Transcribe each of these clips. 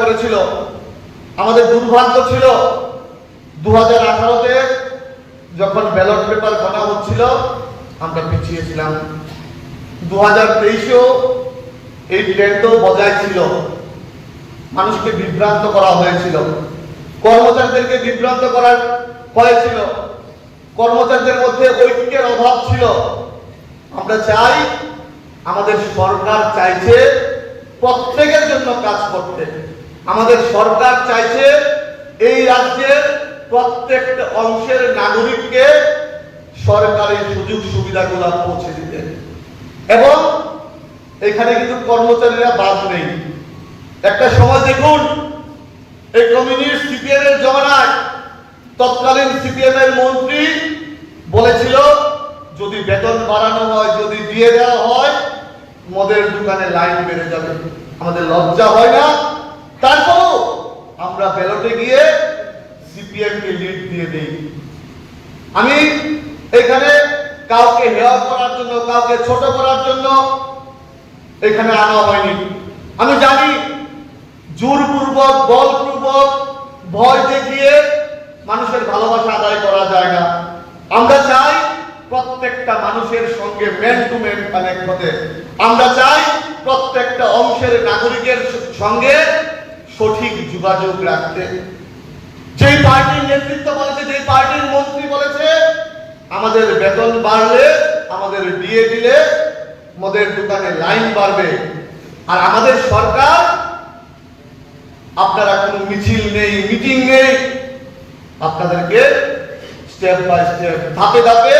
করেছিল। আমাদের দুর্ভাগ্য ছিল দু হাজার আঠারোতে যখন ব্যালট পেপার গণা হচ্ছিল, আমরা পিছিয়েছিলাম দু হাজার তেইশেও এই ট্রেন্ডও বজায় ছিল। মানুষকে বিভ্রান্ত করা হয়েছিল। কর্মচারীদেরকে বিভ্রান্ত করার হয়েছিল কর্মচারীদের মধ্যে ঐক্যের অভাব ছিল। আমরা চাই আমাদের সরকার চাইছে প্রত্যেকের জন্য কাজ করতে। আমাদের সরকার চাইছে এই রাজ্যের প্রত্যেকটা অংশের নাগরিককে সরকারি সুযোগ সুবিধাগুলো পৌঁছে দিতে। এবং এখানে কিন্তু কর্মচারীরা বাদ নেই। একটা সময় দেখুন, এই কমিউনিস্ট সিপিএম এর জমানায় তৎকালীন সিপিএম এর মন্ত্রী বলেছিল, যদি বেতন বাড়ানো হয়, যদি দিয়ে দেওয়া হয় মদের দোকানে লাইন বেড়ে যাবে। আমাদের লজ্জা হয় না? তারপরও আমরা ব্যালটে গিয়ে সিপিএম কে লিড দিয়ে দেই। আমি এখানে কাউকে হেয় করার জন্য, কাউকে ছোট করার জন্য এখানে আনা হয়নি। আমি জানি জোরপূর্বক, বলপূর্বক ভয় দেখিয়ে মানুষের ভালোবাসা আদায় করা যায় না। আমরা চাই প্রত্যেকটা মানুষের সঙ্গে ম্যান টু ম্যান কানেক্ট হতে। আমরা চাই প্রত্যেকটা অংশের নাগরিকের সঙ্গে সঠিক যোগাযোগ রাখতে। যেই পার্টির নেতৃত্ব বলেছে, যেই পার্টির মন্ত্রী বলেছে, আমাদের বেতন বাড়লে, আমাদের দিয়ে দিলে, মদের দোকানে লাইন বাড়বে। আর আমাদের সরকার, আপনারা কোনো মিছিল নেই, মিটিং নেই। আপনাদেরকে স্টেপ বাই স্টেপ ধাপে ধাপে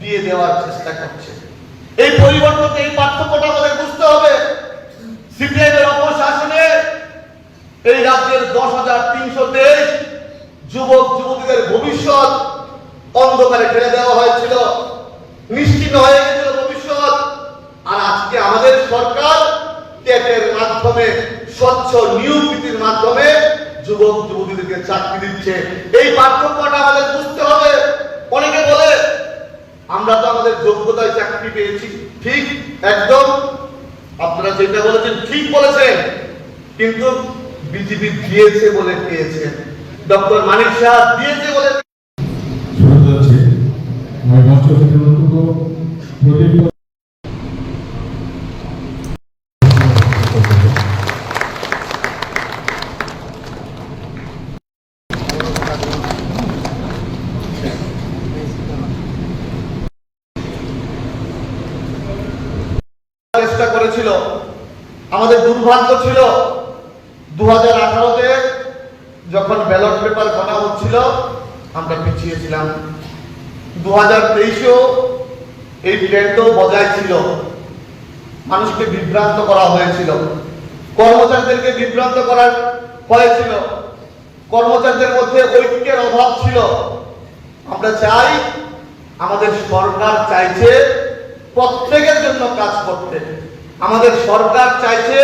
দিয়ে দেওয়ার চেষ্টা করছে। এই পরিবর্তনকে এই পার্থক্যটা আমাদের বুঝতে হবে। সিপিআই এর অপশাসনে এই রাজ্যের দশ হাজার তিনশো তেইশ যুবক, যুবতীদের ভবিষ্যৎ অন্ধকারে ফেলে দেওয়া হয়েছিল। নিশ্চিন্ন হয়ে গেছিল ভবিষ্যৎ। আর আজকে আমাদের সরকার টেটের মাধ্যমে, স্বচ্ছ নিয়োগ নীতির মাধ্যমে যুবক, যুবতীদেরকে চাকরি দিচ্ছে। এই পার্থক্যটা আমাদের বুঝতে হবে। আমরা তো আমাদের যোগ্যতায় চাকরি পেয়েছি। ঠিক, একদম। আপনারা যেটা বলেছেন, ঠিক বলেছেন। কিন্তু বিজেপি দিয়েছে বলে পেয়েছেন ডক্টর মানিক শাহ দিয়েছে বলে করেছিল আমাদের দুর্ভাগ্য ছিল দু হাজার আঠারোতে যখন ব্যালট পেপার গণা হচ্ছিল, আমরা পিছিয়েছিলাম। দু হাজার তেইশেও এই ট্রেন্ডও বজায় ছিল। মানুষকে বিভ্রান্ত করা হয়েছিল। কর্মচারীদেরকে বিভ্রান্ত করার হয়েছিল কর্মচারীদের মধ্যে ঐক্যের অভাব ছিল। আমরা চাই, আমাদের সরকার চাইছে প্রত্যেকের জন্য কাজ করতে। আমাদের সরকার চাইছে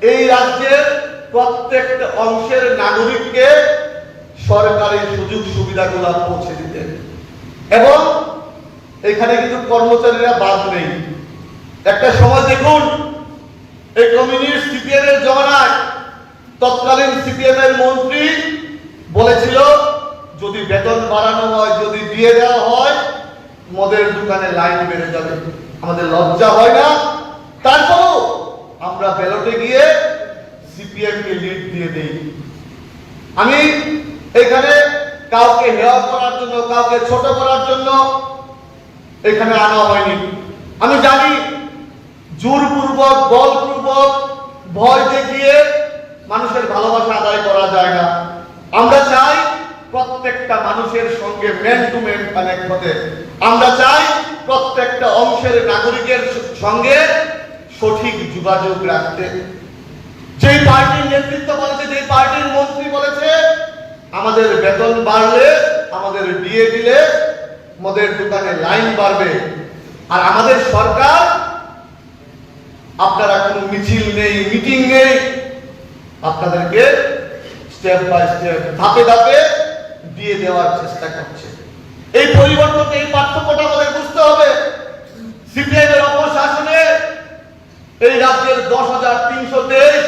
এই রাজ্যের প্রত্যেকটা অংশের নাগরিককে সরকারি সুযোগ সুবিধাগুলো পৌঁছে দিতে। এবং এখানে কিন্তু কর্মচারীরা বাদ নেই। একটা সময় দেখুন, এই কমিউনিস্ট সিপিএম এর জমানায় তৎকালীন সিপিএম এর মন্ত্রী বলেছিল, যদি বেতন বাড়ানো হয়, যদি দিয়ে দেওয়া হয়, মদের দোকানে লাইন বেড়ে যাবে। আমাদের লজ্জা হয় না? ব্যালটে গিয়ে সিপিএম কে লিড দিয়ে দেই। আমি এখানে কাউকে হেয় করার জন্য, কাউকে ছোট করার জন্য এখানে আনা হয়নি। আমি জানি জোরপূর্বক, বলপূর্বক ভয় দেখিয়ে মানুষের ভালোবাসা আদায় করা যায় না। আমরা চাই প্রত্যেকটা মানুষের সঙ্গে ম্যান টু ম্যান কানেক্ট হতে। আমরা চাই প্রত্যেকটা অংশের নাগরিকের সঙ্গে সঠিক যোগাযোগ রাখতে। যেই পার্টির নেতৃত্ব বলেছে, যেই পার্টির মন্ত্রী বলেছে, আমাদের বেতন বাড়লে, আমাদের দিয়ে দিলে, মদের দোকানে লাইন বাড়বে। আর আমাদের সরকার, আপনারা কোনো মিছিল নেই, মিটিং নেই, আপনাদেরকে স্টেপ বাই স্টেপ ধাপে ধাপে দিয়ে দেওয়ার চেষ্টা করছে। এই পরিবর্তনকে এই পার্থক্যটা আমাদের বুঝতে হবে। সিপিআই এর এই রাজ্যের দশ হাজার তিনশো তেইশ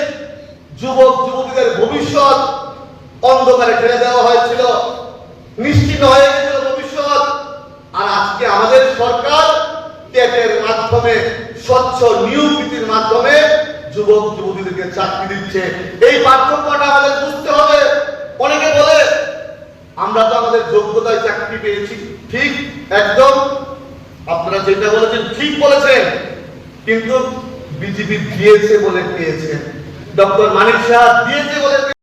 যুবক, যুবতীদের ভবিষ্যৎ অন্ধকারে ঠেলে দেওয়া হয়েছিল। নিশ্চিত হয়ে গেছিল ভবিষ্যৎ। আর আজকে আমাদের সরকার টেটের মাধ্যমে, স্বচ্ছ নিয়োগ নীতির মাধ্যমে যুবক, যুবতীদেরকে চাকরি দিচ্ছে। এই পার্থক্যটা আমাদের বুঝতে হবে। অনেকে বলে, আমরা তো আমাদের যোগ্যতায় চাকরি পেয়েছি। ঠিক, একদম। আপনারা যেটা বলেছেন ঠিক বলেছেন। কিন্তু বিজেপি দিয়েছে বলে পেয়েছেন ডক্টর মানিক শাহ দিয়েছে বলে